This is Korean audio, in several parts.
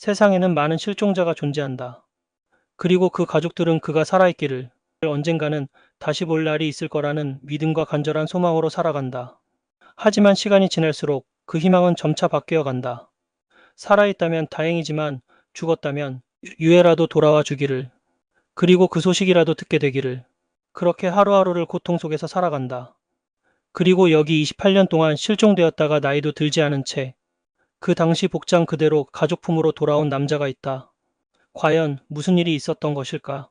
세상에는 많은 실종자가 존재한다. 그리고 그 가족들은 그가 살아있기를 언젠가는 다시 볼 날이 있을 거라는 믿음과 간절한 소망으로 살아간다. 하지만 시간이 지날수록 그 희망은 점차 바뀌어 간다. 살아있다면 다행이지만 죽었다면 유해라도 돌아와 주기를. 그리고 그 소식이라도 듣게 되기를. 그렇게 하루하루를 고통 속에서 살아간다. 그리고 여기 28년 동안 실종되었다가 나이도 들지 않은 채 그 당시 복장 그대로 가족품으로 돌아온 남자가 있다. 과연 무슨 일이 있었던 것일까?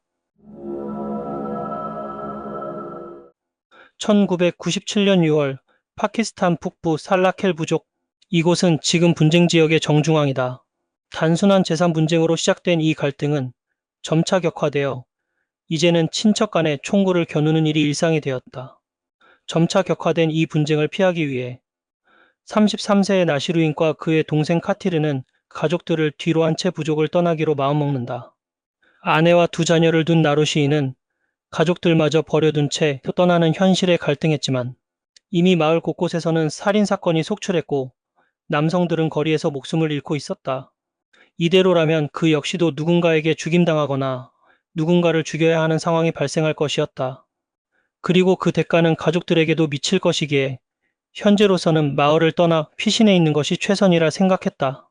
1997년 6월 파키스탄 북부 살라켈 부족 이곳은 지금 분쟁 지역의 정중앙이다. 단순한 재산 분쟁으로 시작된 이 갈등은 점차 격화되어 이제는 친척 간에 총구를 겨누는 일이 일상이 되었다. 점차 격화된 이 분쟁을 피하기 위해 33세의 나시루인과 그의 동생 카티르는 가족들을 뒤로 한 채 부족을 떠나기로 마음먹는다. 아내와 두 자녀를 둔 나루시인은 가족들마저 버려둔 채 떠나는 현실에 갈등했지만 이미 마을 곳곳에서는 살인사건이 속출했고 남성들은 거리에서 목숨을 잃고 있었다. 이대로라면 그 역시도 누군가에게 죽임당하거나 누군가를 죽여야 하는 상황이 발생할 것이었다. 그리고 그 대가는 가족들에게도 미칠 것이기에 현재로서는 마을을 떠나 피신해 있는 것이 최선이라 생각했다.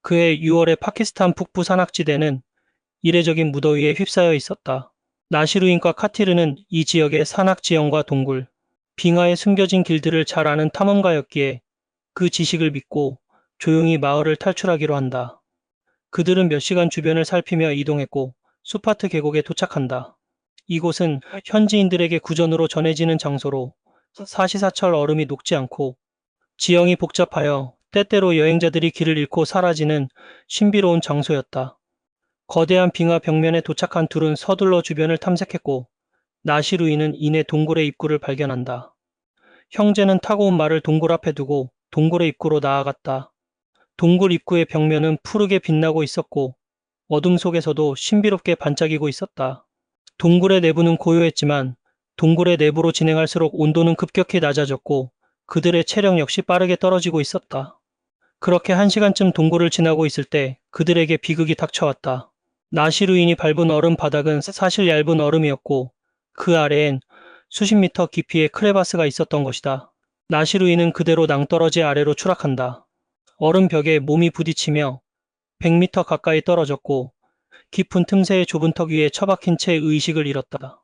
그해 6월의 파키스탄 북부 산악지대는 이례적인 무더위에 휩싸여 있었다. 나시루인과 카티르는 이 지역의 산악 지형과 동굴, 빙하에 숨겨진 길들을 잘 아는 탐험가였기에 그 지식을 믿고 조용히 마을을 탈출하기로 한다. 그들은 몇 시간 주변을 살피며 이동했고 수파트 계곡에 도착한다. 이곳은 현지인들에게 구전으로 전해지는 장소로 사시사철 얼음이 녹지 않고 지형이 복잡하여 때때로 여행자들이 길을 잃고 사라지는 신비로운 장소였다. 거대한 빙하 벽면에 도착한 둘은 서둘러 주변을 탐색했고 나시루이는 이내 동굴의 입구를 발견한다. 형제는 타고 온 말을 동굴 앞에 두고 동굴의 입구로 나아갔다. 동굴 입구의 벽면은 푸르게 빛나고 있었고 어둠 속에서도 신비롭게 반짝이고 있었다. 동굴의 내부는 고요했지만 동굴의 내부로 진행할수록 온도는 급격히 낮아졌고 그들의 체력 역시 빠르게 떨어지고 있었다. 그렇게 한 시간쯤 동굴을 지나고 있을 때 그들에게 비극이 닥쳐왔다. 나시루인이 밟은 얼음 바닥은 사실 얇은 얼음이었고 그 아래엔 수십 미터 깊이의 크레바스가 있었던 것이다. 나시루인은 그대로 낭떠러지 아래로 추락한다. 얼음 벽에 몸이 부딪히며 100미터 가까이 떨어졌고 깊은 틈새의 좁은 턱 위에 처박힌 채 의식을 잃었다.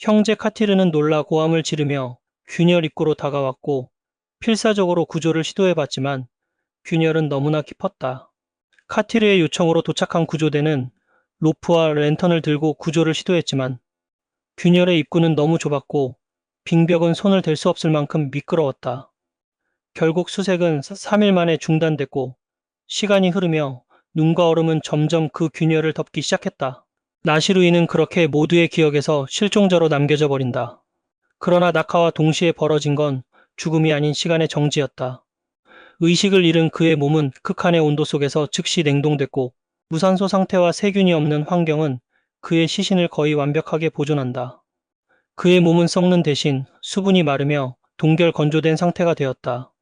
형제 카티르는 놀라 고함을 지르며 균열 입구로 다가왔고 필사적으로 구조를 시도해봤지만 균열은 너무나 깊었다. 카티르의 요청으로 도착한 구조대는 로프와 랜턴을 들고 구조를 시도했지만 균열의 입구는 너무 좁았고 빙벽은 손을 댈 수 없을 만큼 미끄러웠다. 결국 수색은 3일 만에 중단됐고 시간이 흐르며 눈과 얼음은 점점 그 균열을 덮기 시작했다. 나시루이는 그렇게 모두의 기억에서 실종자로 남겨져 버린다. 그러나 낙하와 동시에 벌어진 건 죽음이 아닌 시간의 정지였다. 의식을 잃은 그의 몸은 극한의 온도 속에서 즉시 냉동됐고 무산소 상태와 세균이 없는 환경은 그의 시신을 거의 완벽하게 보존한다. 그의 몸은 썩는 대신 수분이 마르며 동결 건조된 상태가 되었다.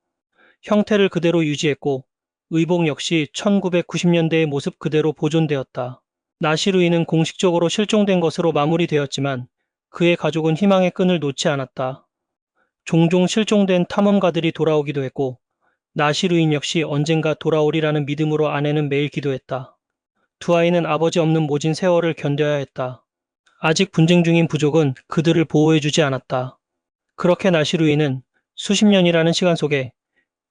형태를 그대로 유지했고 의복 역시 1990년대의 모습 그대로 보존되었다. 나시루이는 공식적으로 실종된 것으로 마무리되었지만 그의 가족은 희망의 끈을 놓지 않았다. 종종 실종된 탐험가들이 돌아오기도 했고 나시루인 역시 언젠가 돌아오리라는 믿음으로 아내는 매일 기도했다. 두 아이는 아버지 없는 모진 세월을 견뎌야 했다. 아직 분쟁 중인 부족은 그들을 보호해주지 않았다. 그렇게 나시루이는 수십 년이라는 시간 속에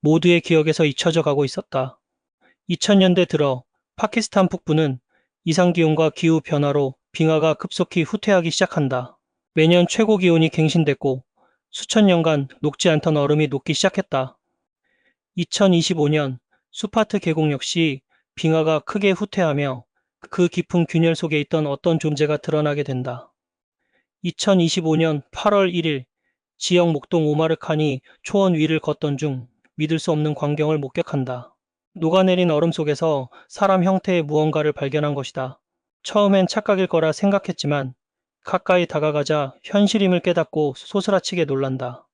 모두의 기억에서 잊혀져 가고 있었다. 2000년대 들어 파키스탄 북부는 이상기온과 기후 변화로 빙하가 급속히 후퇴하기 시작한다. 매년 최고 기온이 갱신됐고 수천 년간 녹지 않던 얼음이 녹기 시작했다. 2025년 수파트 계곡 역시 빙하가 크게 후퇴하며 그 깊은 균열 속에 있던 어떤 존재가 드러나게 된다. 2025년 8월 1일 지역 목동 오마르칸이 초원 위를 걷던 중 믿을 수 없는 광경을 목격한다. 녹아내린 얼음 속에서 사람 형태의 무언가를 발견한 것이다. 처음엔 착각일 거라 생각했지만 가까이 다가가자 현실임을 깨닫고 소스라치게 놀란다.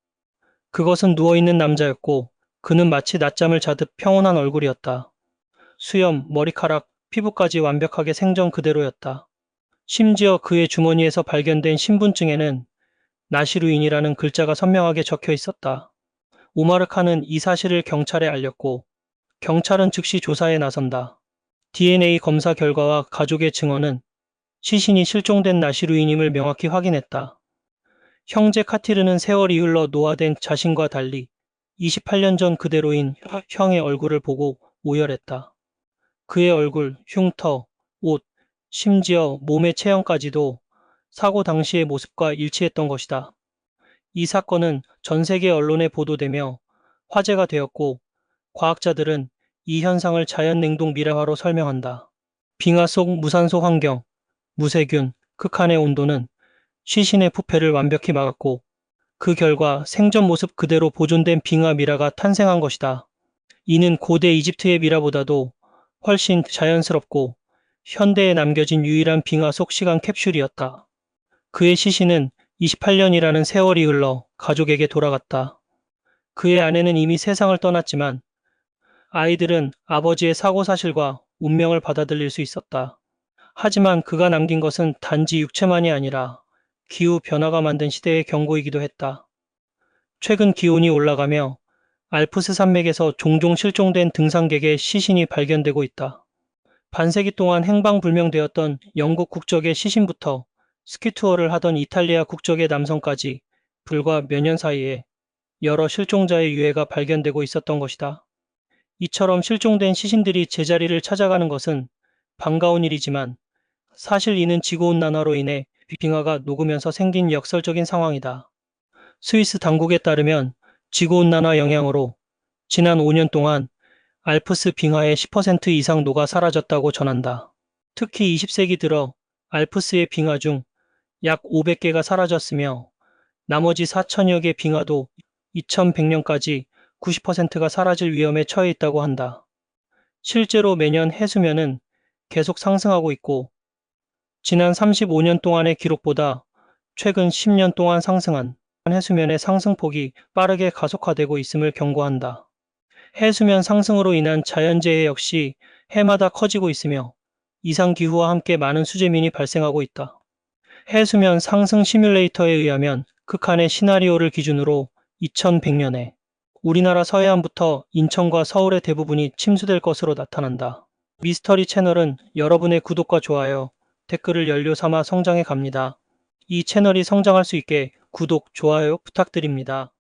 그것은 누워있는 남자였고 그는 마치 낮잠을 자듯 평온한 얼굴이었다. 수염, 머리카락, 피부까지 완벽하게 생전 그대로였다. 심지어 그의 주머니에서 발견된 신분증에는 나시루인이라는 글자가 선명하게 적혀 있었다. 오마르 칸은 이 사실을 경찰에 알렸고 경찰은 즉시 조사에 나선다. DNA 검사 결과와 가족의 증언은 시신이 실종된 나시루인임을 명확히 확인했다. 형제 카티르는 세월이 흘러 노화된 자신과 달리 28년 전 그대로인 형의 얼굴을 보고 오열했다. 그의 얼굴, 흉터, 옷, 심지어 몸의 체형까지도 사고 당시의 모습과 일치했던 것이다. 이 사건은 전 세계 언론에 보도되며 화제가 되었고 과학자들은 이 현상을 자연 냉동 미래화로 설명한다. 빙하 속 무산소 환경, 무세균, 극한의 온도는 시신의 부패를 완벽히 막았고 그 결과 생전 모습 그대로 보존된 빙하 미라가 탄생한 것이다. 이는 고대 이집트의 미라보다도 훨씬 자연스럽고 현대에 남겨진 유일한 빙하 속 시간 캡슐이었다. 그의 시신은 28년이라는 세월이 흘러 가족에게 돌아갔다. 그의 아내는 이미 세상을 떠났지만 아이들은 아버지의 사고 사실과 운명을 받아들일 수 있었다. 하지만 그가 남긴 것은 단지 육체만이 아니라 기후 변화가 만든 시대의 경고이기도 했다. 최근 기온이 올라가며 알프스 산맥에서 종종 실종된 등산객의 시신이 발견되고 있다. 반세기 동안 행방불명되었던 영국 국적의 시신부터 스키 투어를 하던 이탈리아 국적의 남성까지 불과 몇 년 사이에 여러 실종자의 유해가 발견되고 있었던 것이다. 이처럼 실종된 시신들이 제자리를 찾아가는 것은 반가운 일이지만 사실 이는 지구온난화로 인해 빙하가 녹으면서 생긴 역설적인 상황이다. 스위스 당국에 따르면 지구온난화 영향으로 지난 5년 동안 알프스 빙하의 10% 이상 녹아 사라졌다고 전한다. 특히 20세기 들어 알프스의 빙하 중 약 500개가 사라졌으며 나머지 4천여 개 빙하도 2100년까지 90%가 사라질 위험에 처해 있다고 한다. 실제로 매년 해수면은 계속 상승하고 있고 지난 35년 동안의 기록보다 최근 10년 동안 상승한 해수면의 상승폭이 빠르게 가속화되고 있음을 경고한다. 해수면 상승으로 인한 자연재해 역시 해마다 커지고 있으며 이상기후와 함께 많은 수재민이 발생하고 있다. 해수면 상승 시뮬레이터에 의하면 극한의 시나리오를 기준으로 2100년에 우리나라 서해안부터 인천과 서울의 대부분이 침수될 것으로 나타난다. 미스터리 채널은 여러분의 구독과 좋아요, 댓글을 연료 삼아 성장해 갑니다. 이 채널이 성장할 수 있게 구독, 좋아요 부탁드립니다.